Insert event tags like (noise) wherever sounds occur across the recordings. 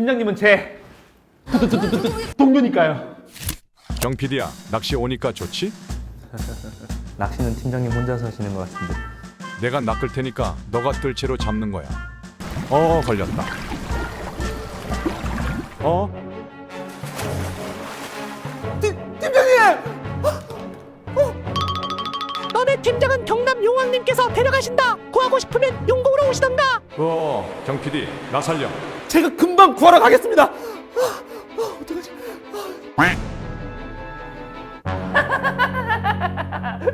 팀장님은 제 동료니까요. 정 PD야 낚시 오니까 좋지? 낚시는 팀장님 혼자서 하시는 것 같은데. 내가 낚을 테니까 너가 뜰채로 잡는 거야. 어 걸렸다. 어? 너네 팀장은 경남 용왕님께서 데려가신다. 구하고 싶으면 용궁으로 오시던가. 어, 정 PD 나 살려. 제가 금방 구하러 가겠습니다. 어떡하지?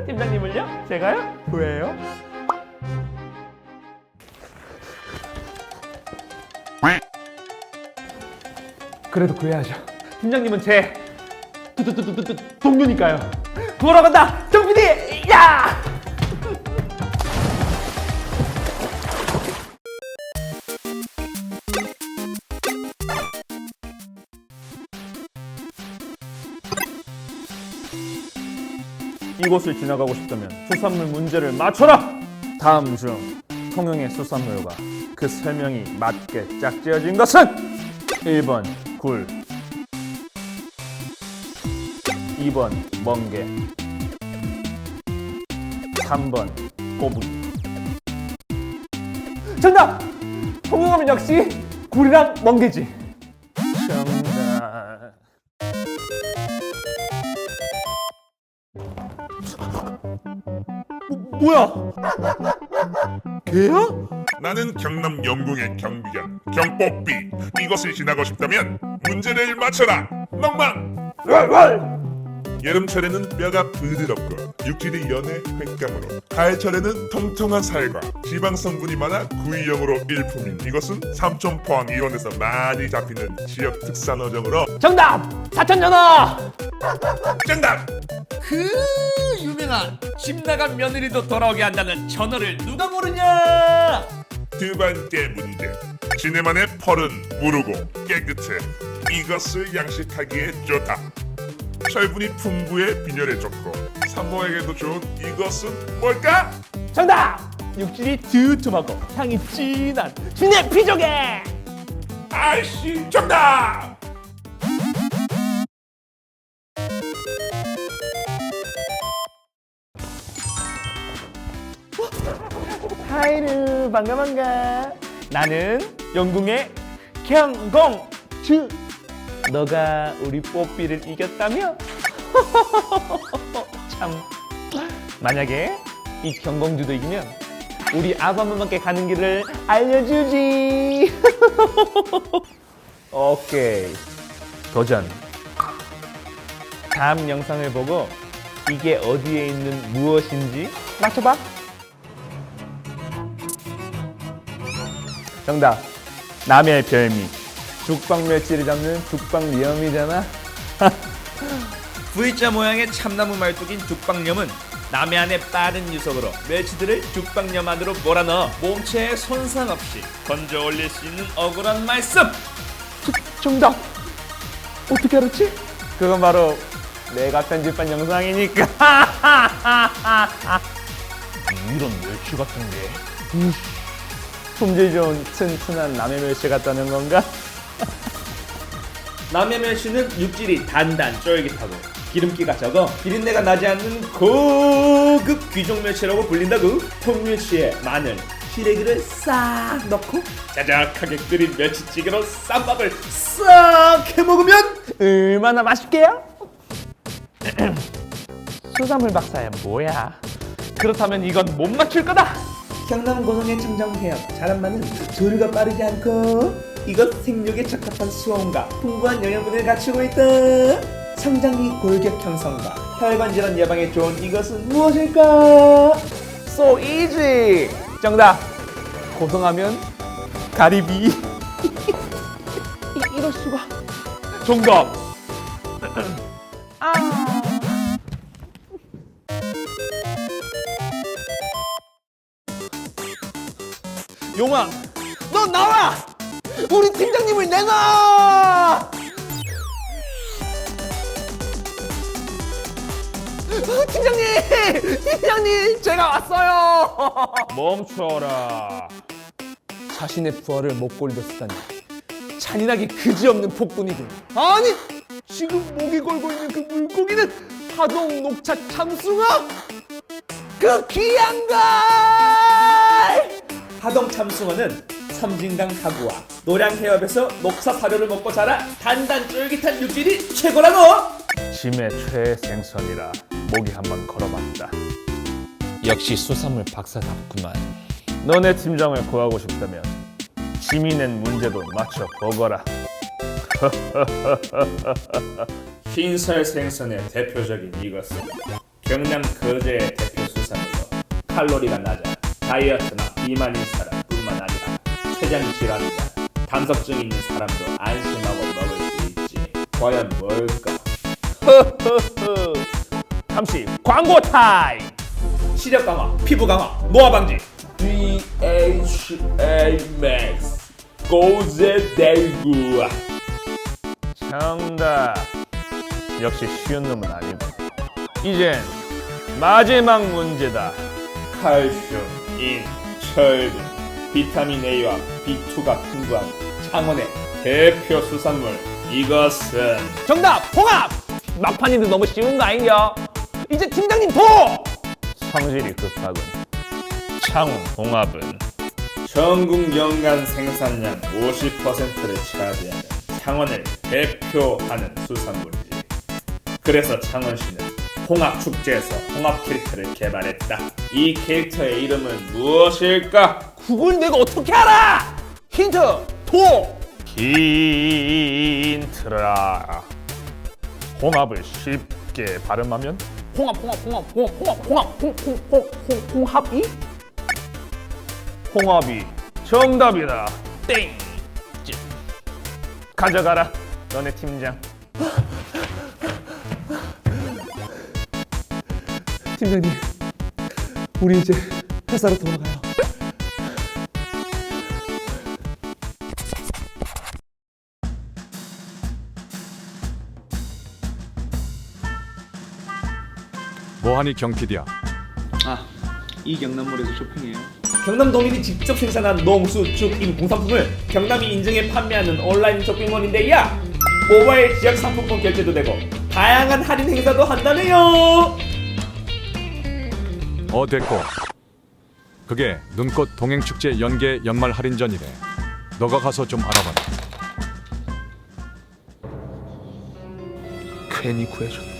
팀장님을요? 제가요? 왜요? 그래도 구해야죠. 팀장님은 제 두 두 두 두 두 동료니까요. 구하러 간다. 정 PD, 야! 이곳을 지나가고 싶다면 수산물 문제를 맞춰라! 다음 중 통영의 수산물과 그 설명이 맞게 짝지어진 것은 1번 굴 2번 멍게 3번 꼬부기 정답! 통영하면 역시 굴이랑 멍게지 뭐야? 개야? 나는 경남 영궁의 경비견 경뽀삐 이것을 지나고 싶다면 문제를 맞춰라 멍망 여름철에는 뼈가 부드럽고 육질이 연해 횟감으로 가을철에는 통통한 살과 지방 성분이 많아 구이용으로 일품인 이것은 삼촌 포항 일원에서 많이 잡히는 지역 특산 어종으로 정답! 사천연어! 정답! 그 유명한 집 나간 며느리도 돌아오게 한다는 전어를 누가 모르냐? 두 번째 문제 지네만의 펄은 무르고 깨끗해 이것을 양식하기에 좋다 철분이 풍부해 빈혈에 좋고 산모에게도 좋은 이것은 뭘까? 정답! 육질이 두툼하고 향이 진한 진해 피조개! 아이씨 정답! 하이르 반가 반가. 나는 영궁의 경공주 너가 우리 뽀삐를 이겼다며? (laughs) 참. 만약에 이 경공주도 이기면 우리 아바마밖에 가는 길을 알려주지. (laughs) 오케이. 도전. 다음 영상을 보고 이게 어디에 있는 무엇인지 맞춰봐 정답 남의 별미. 죽방 멸치를 잡는 죽방 리엄이잖아. (laughs) V자 모양의 참나무 말뚝인 죽방염은 남해안의 빠른 유속으로 멸치들을 죽방염 안으로 몰아넣어 몸체에 손상 없이 건져 올릴 수 있는 억울한 말씀! 정답! 어떻게 알았지? 그건 바로 내가 편집한 영상이니까. (laughs) 이런 멸치 같은 게 품질 좋은 튼튼한 남의 멸치 같다는 건가? (laughs) 남해 멸치는 육질이 단단 쫄깃하고 기름기가 적어 비린내가 나지 않는 고급 귀종 멸치라고 불린다고 통멸치에 마늘, 시래기를 싹 넣고 자작하게 끓인 멸치찌개로 쌈밥을 싹 해먹으면 얼마나 맛있게요? (clears throat) 수산물 박사야 뭐야 그렇다면 이건 못 맞출 거다 경남 고성의 청정해역. 자란마는 조류가 빠르지 않고 이것 생육에 적합한 수온과 풍부한 영양분을 갖추고 있다. 성장기 골격 형성과 혈관 질환 예방에 좋은 이것은 무엇일까? So easy. 정답. 고성하면 가리비. 이, 이럴 수가. 정답 아 용왕 너 나와! 우리 팀장님을 내놔! 팀장님! 팀장님 제가 왔어요! 멈춰라. 자신의 부하를 목걸이로 쓰다니. 잔인하게 그지없는 폭군이군. 아니 지금 목이 걸고 있는 그 물고기는 하동 녹차 참숭아? 그 귀한 걸. 하동 참숭어는 섬진강 하구와 노량 해협에서 녹사 사료를 먹고 자라 단단 쫄깃한 육질이 최고라고. 짐의 최애 생선이라 목이 한번 걸어봤다. 역시 수산물 박사답구만. 너네 팀장을 구하고 싶다면 짐이 낸 문제도 맞춰 보거라. (laughs) 흰살 생선의 대표적인 이것은 경남 거제의 대표 수산물로 칼로리가 낮아 다이어트나 비만인 사람뿐만 아니라 췌장 질환이나 담석증 있는 사람도 안심하고 먹을 수 있지. 과연 뭘까? 잠시 광고 타임. 시력 강화, 피부 강화, 노화 방지. DHA Max 고제 대구. 정답. 역시 쉬운 놈은 아니고. 이젠 마지막 문제다. 칼슘, 인, 철분, 비타민 A와 B2가 풍부한 창원의 대표 수산물 이것은 정답 홍합. 막판인데 너무 쉬운 거 아니냐? 이제 팀장님 도. 성질이 급하군. 창훈 홍합은 전국 연간 생산량 50%를 차지하는 창원을 대표하는 수산물이지. 그래서 창원시는 홍합 축제에서 홍합 캐릭터를 개발했다. 이 캐릭터의 이름은 무엇일까? 그걸 내가 어떻게 알아? 힌트 도. 힌트라. 홍합을 쉽게 발음하면 홍합 홍합 홍합 홍합 홍합 홍합 홍홍홍홍 홍합이 홍합이 정답이다. 땡. 가져가라. 너네 팀장. 팀장님, 우리 이제 회사로 돌아가요. 뭐하니 경PD야 이 경남몰에서 쇼핑해요. 경남 동인이 직접 생산한 농수, 죽, 임 공산품을 경남이 인증해 판매하는 온라인 쇼핑몰인데 야! 모바일 지역 상품권 결제도 되고 다양한 할인 행사도 한다네요. 어 됐고. 그게 눈꽃 동행축제 연계 연말 할인전이래. 너가 가서 좀 알아봐라. 괜히 구해줬네.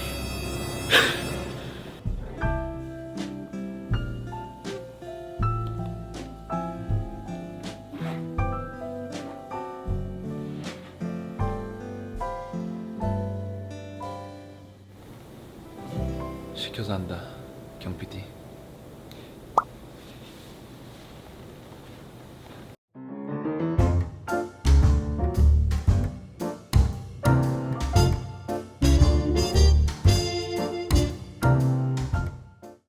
(laughs) 시켜서 한다, 경 PD.